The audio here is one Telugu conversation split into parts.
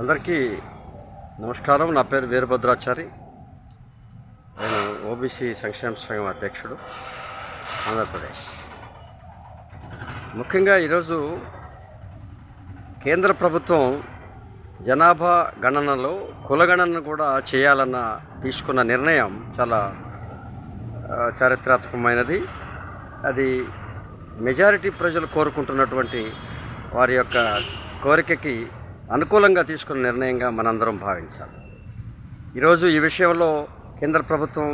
అందరికీ నమస్కారం. నా పేరు వీరభద్రాచారి. నేను ఓబీసీ సంక్షేమ సంఘం అధ్యక్షుడు ఆంధ్రప్రదేశ్. ముఖ్యంగా ఈరోజు కేంద్ర ప్రభుత్వం జనాభా గణనలో కులగణన కూడా చేయాలన్న తీసుకున్న నిర్ణయం చాలా చారిత్రాత్మకమైనది. అది మెజారిటీ ప్రజలు కోరుకుంటున్నటువంటి వారి యొక్క కోరికకి అనుకూలంగా తీసుకున్న నిర్ణయంగా మనందరం భావించాలి. ఈరోజు ఈ విషయంలో కేంద్ర ప్రభుత్వం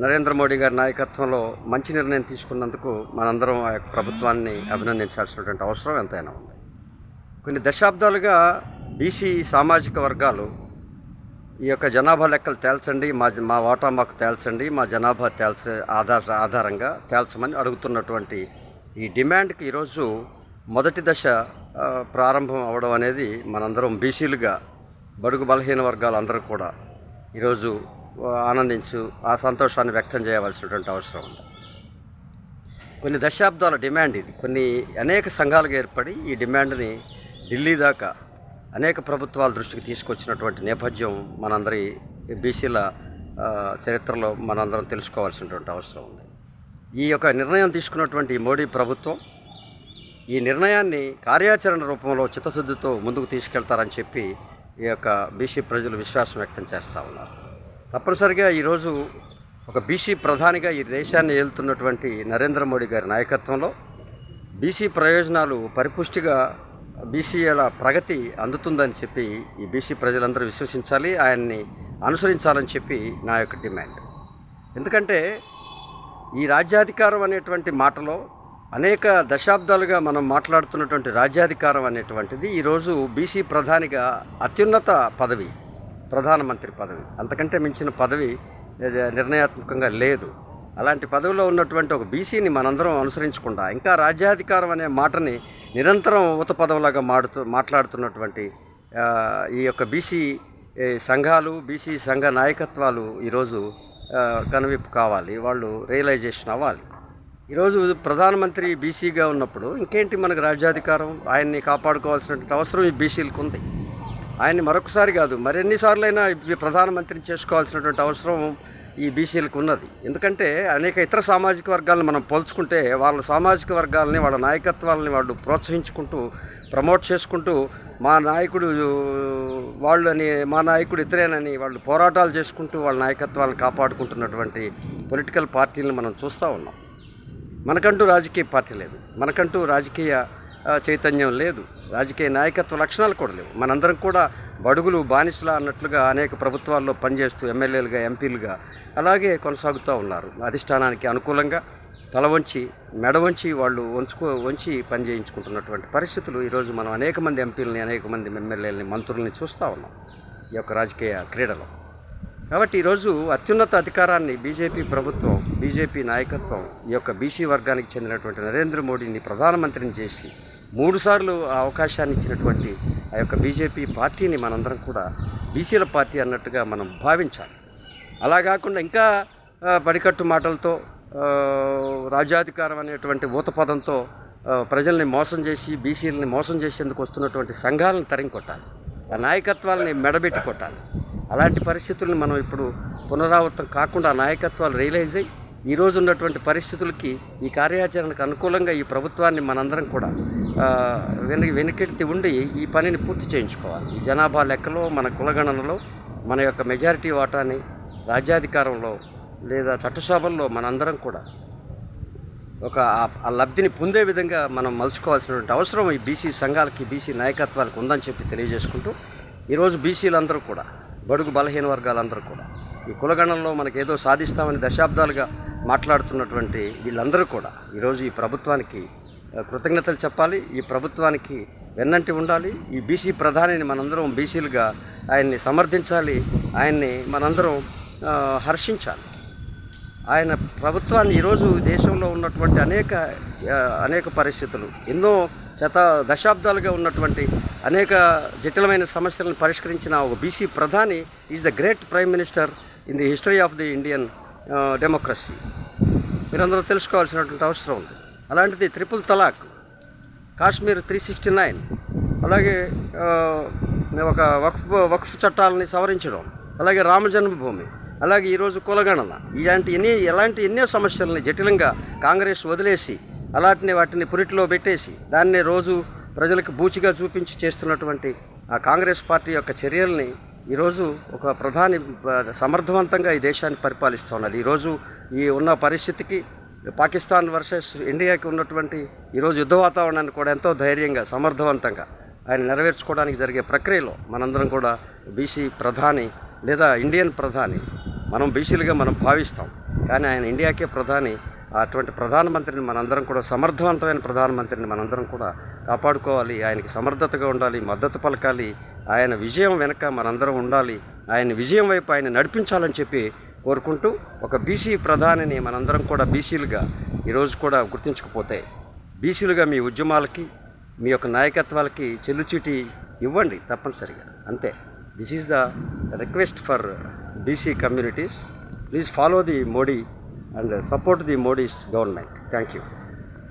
నరేంద్ర మోడీ గారి నాయకత్వంలో మంచి నిర్ణయం తీసుకున్నందుకు మనందరం ఆ యొక్క ప్రభుత్వాన్ని అభినందించాల్సినటువంటి అవసరం ఎంతైనా ఉంది. కొన్ని దశాబ్దాలుగా బీసీ సామాజిక వర్గాలు ఈ యొక్క జనాభా లెక్కలు తేల్చండి మా మా వాటా మాకు తేల్చండి మా జనాభా తేల్చ ఆధార ఆధారంగా తేల్చమని అడుగుతున్నటువంటి ఈ డిమాండ్కి ఈరోజు మొదటి దశ ప్రారంభం అవడం అనేది మనందరం బీసీలుగా బడుగు బలహీన వర్గాలు అందరూ కూడా ఈరోజు ఆనందించు ఆ సంతోషాన్ని వ్యక్తం చేయవలసినటువంటి అవసరం ఉంది. కొన్ని దశాబ్దాల డిమాండ్ ఇది. కొన్ని అనేక సంఘాలుగా ఏర్పడి ఈ డిమాండ్ని ఢిల్లీ దాకా అనేక ప్రభుత్వాల దృష్టికి తీసుకొచ్చినటువంటి నేపథ్యం మనందరి బీసీల చరిత్రలో మనందరం తెలుసుకోవాల్సినటువంటి అవసరం ఉంది. ఈ యొక్క నిర్ణయం తీసుకున్నటువంటి మోడీ ప్రభుత్వం ఈ నిర్ణయాన్ని కార్యాచరణ రూపంలో చిత్తశుద్ధితో ముందుకు తీసుకెళ్తారని చెప్పి ఈ యొక్క బీసీ ప్రజలు విశ్వాసం వ్యక్తం చేస్తూ ఉన్నారు. తప్పనిసరిగా ఈరోజు ఒక బీసీ ప్రధానిగా ఈ దేశాన్ని ఏలుతున్నటువంటి నరేంద్ర మోడీ గారి నాయకత్వంలో బీసీ ప్రయోజనాలు పరిపుష్టిగా బీసీల ప్రగతి అందుతుందని చెప్పి ఈ బీసీ ప్రజలందరూ విశ్వసించాలి ఆయన్ని అనుసరించాలని చెప్పి నా యొక్క డిమాండ్. ఎందుకంటే ఈ రాజ్యాధికారం అనేటువంటి మాటలో అనేక దశాబ్దాలుగా మనం మాట్లాడుతున్నటువంటి రాజ్యాధికారం అనేటువంటిది ఈరోజు బీసీ ప్రధానిగా అత్యున్నత పదవి ప్రధానమంత్రి పదవి. అంతకంటే మించిన పదవి నిర్ణయాత్మకంగా లేదు. అలాంటి పదవిలో ఉన్నటువంటి ఒక బీసీని మనందరం అనుసరించకుండా ఇంకా రాజ్యాధికారం అనే మాటని నిరంతరం ఊత పదవులాగా మాడుతూ మాట్లాడుతున్నటువంటి ఈ యొక్క బీసీ సంఘాలు బీసీ సంఘ నాయకత్వాలు ఈరోజు కనువిప్పు కావాలి. వాళ్ళు రియలైజేషన్ అవ్వాలి. ఈరోజు ప్రధానమంత్రి బీసీగా ఉన్నప్పుడు ఇంకేంటి మనకు రాజ్యాధికారం? ఆయన్ని కాపాడుకోవాల్సినటువంటి అవసరం ఈ బీసీలకు ఉంది. ఆయన్ని మరొకసారి కాదు మరెన్నిసార్లైనా ప్రధానమంత్రిని చేసుకోవాల్సినటువంటి అవసరం ఈ బీసీలకు ఉన్నది. ఎందుకంటే అనేక ఇతర సామాజిక వర్గాలను మనం పోల్చుకుంటే వాళ్ళ సామాజిక వర్గాలని వాళ్ళ నాయకత్వాలని వాళ్ళు ప్రోత్సహించుకుంటూ ప్రమోట్ చేసుకుంటూ మా నాయకుడు వాళ్ళని మా నాయకుడు ఇతరేనని వాళ్ళు పోరాటాలు చేసుకుంటూ వాళ్ళ నాయకత్వాలను కాపాడుకుంటున్నటువంటి పొలిటికల్ పార్టీలను మనం చూస్తూ ఉన్నాం. మనకంటూ రాజకీయ పార్టీ లేదు. మనకంటూ రాజకీయ చైతన్యం లేదు. రాజకీయ నాయకత్వ లక్షణాలు కూడా లేవు. మనందరం కూడా బడుగులు బానిసలా అన్నట్లుగా అనేక ప్రభుత్వాల్లో పనిచేస్తూ ఎమ్మెల్యేలుగా ఎంపీలుగా అలాగే కొనసాగుతూ ఉన్నారు. అధిష్టానానికి అనుకూలంగా తల వంచి మెడ వంచి వాళ్ళు వంచుకో వంచి పని చేయించుకుంటున్నటువంటి పరిస్థితులు ఈరోజు మనం అనేక మంది ఎంపీలని అనేక మంది ఎమ్మెల్యేలని మంత్రుల్ని చూస్తూ ఉన్నాం ఈ యొక్క రాజకీయ క్రీడలో. కాబట్టి ఈరోజు అత్యున్నత అధికారాన్ని బీజేపీ ప్రభుత్వం బీజేపీ నాయకత్వం ఈ యొక్క బీసీ వర్గానికి చెందినటువంటి నరేంద్ర మోడీని ప్రధానమంత్రిని చేసి మూడుసార్లు ఆ అవకాశాన్ని ఇచ్చినటువంటి ఆ యొక్క బీజేపీ పార్టీని మనందరం కూడా బీసీల పార్టీ అన్నట్టుగా మనం భావించాలి. అలా కాకుండా ఇంకా బడికట్టు మాటలతో రాజ్యాధికారం అనేటువంటి ఊతపదంతో ప్రజల్ని మోసం చేసి బీసీలని మోసం చేసేందుకు వస్తున్నటువంటి సంఘాలను తరిం కొట్టాలి ఆ నాయకత్వాలని మెడబెట్టి కొట్టాలి. అలాంటి పరిస్థితులను మనం ఇప్పుడు పునరావృతం కాకుండా నాయకత్వాలు రియలైజ్ అయ్యి ఈ రోజు ఉన్నటువంటి పరిస్థితులకి ఈ కార్యాచరణకు అనుకూలంగా ఈ ప్రభుత్వాన్ని మనందరం కూడా వెనక వెను ఉండి ఈ పనిని పూర్తి చేయించుకోవాలి. ఈ జనాభా లెక్కలో మన కులగణనలో మన యొక్క మెజారిటీ వాటాని రాజ్యాధికారంలో లేదా చట్టసభల్లో మనందరం కూడా ఒక ఆ లబ్ధిని పొందే విధంగా మనం మలుచుకోవాల్సినటువంటి అవసరం ఈ బీసీ సంఘాలకి బీసీ నాయకత్వాలకు ఉందని చెప్పి తెలియజేసుకుంటూ ఈరోజు బీసీలందరూ కూడా బడుగు బలహీన వర్గాలందరూ కూడా. ఈ కులగణంలో మనకి ఏదో సాధిస్తామని దశాబ్దాలుగా మాట్లాడుతున్నటువంటి వీళ్ళందరూ కూడా ఈరోజు ఈ ప్రభుత్వానికి కృతజ్ఞతలు చెప్పాలి. ఈ ప్రభుత్వానికి వెన్నంటి ఉండాలి. ఈ బీసీ ప్రధానిని మనందరం బీసీలుగా ఆయన్ని సమర్థించాలి. ఆయన్ని మనందరం హర్షించాలి. ఆయన ప్రభుత్వాన్ని ఈరోజు దేశంలో ఉన్నటువంటి అనేక అనేక పరిస్థితులు ఎన్నో శత దశాబ్దాలుగా ఉన్నటువంటి అనేక జటిలమైన సమస్యలను పరిష్కరించిన ఒక బీసీ ప్రధాని is the great prime minister in the history of the Indian democracy. మీరందరూ తెలుసుకోవాల్సినటువంటి అవసరం ఉంది. అలాంటిది triple talaq Kashmir three sixty nine అలాగే ఒక వక్ఫ్ వక్ఫ్ చట్టాలని సవరించడం అలాగే రామ జన్మభూమి అలాగే ఈరోజు కులగణన ఇలాంటి ఎన్ని ఎలాంటి ఎన్నో సమస్యల్ని జటిలంగా కాంగ్రెస్ వదిలేసి అలాంటిని వాటిని పురిటిలో పెట్టేసి దాన్ని రోజు ప్రజలకు బూచిగా చూపించి చేస్తున్నటువంటి ఆ కాంగ్రెస్ పార్టీ యొక్క చర్యల్ని ఈరోజు ఒక ప్రధాని సమర్థవంతంగా ఈ దేశాన్ని పరిపాలిస్తున్నది ఈరోజు ఈ ఉన్న పరిస్థితికి పాకిస్తాన్ వర్సెస్ ఇండియాకి ఉన్నటువంటి ఈరోజు యుద్ధ వాతావరణాన్ని కూడా ఎంతో ధైర్యంగా సమర్థవంతంగా ఆయన నెరవేర్చుకోవడానికి జరిగే ప్రక్రియలో మనందరం కూడా బీసీ ప్రధాని లేదా ఇండియన్ ప్రధాని మనం బీసీలుగా మనం భావిస్తాం. కానీ ఆయన ఇండియాకే ప్రధాని అటువంటి ప్రధానమంత్రిని మనందరం కూడా సమర్థవంతమైన ప్రధానమంత్రిని మనందరం కూడా కాపాడుకోవాలి. ఆయనకి సమర్థతగా ఉండాలి మద్దతు పలకాలి. ఆయన విజయం వెనక మనందరం ఉండాలి. ఆయన విజయం వైపు ఆయన నడిపించాలని చెప్పి కోరుకుంటూ ఒక బీసీ ప్రధానిని మనందరం కూడా బీసీలుగా ఈరోజు కూడా గుర్తించకపోతే బీసీలుగా మీ ఉద్యమాలకి మీ యొక్క నాయకత్వాలకి చెల్లుచీటి ఇవ్వండి తప్పనిసరిగా. అంతే. This is the request for BC communities please follow the Modi and uh, support the Modi's government. Thank you.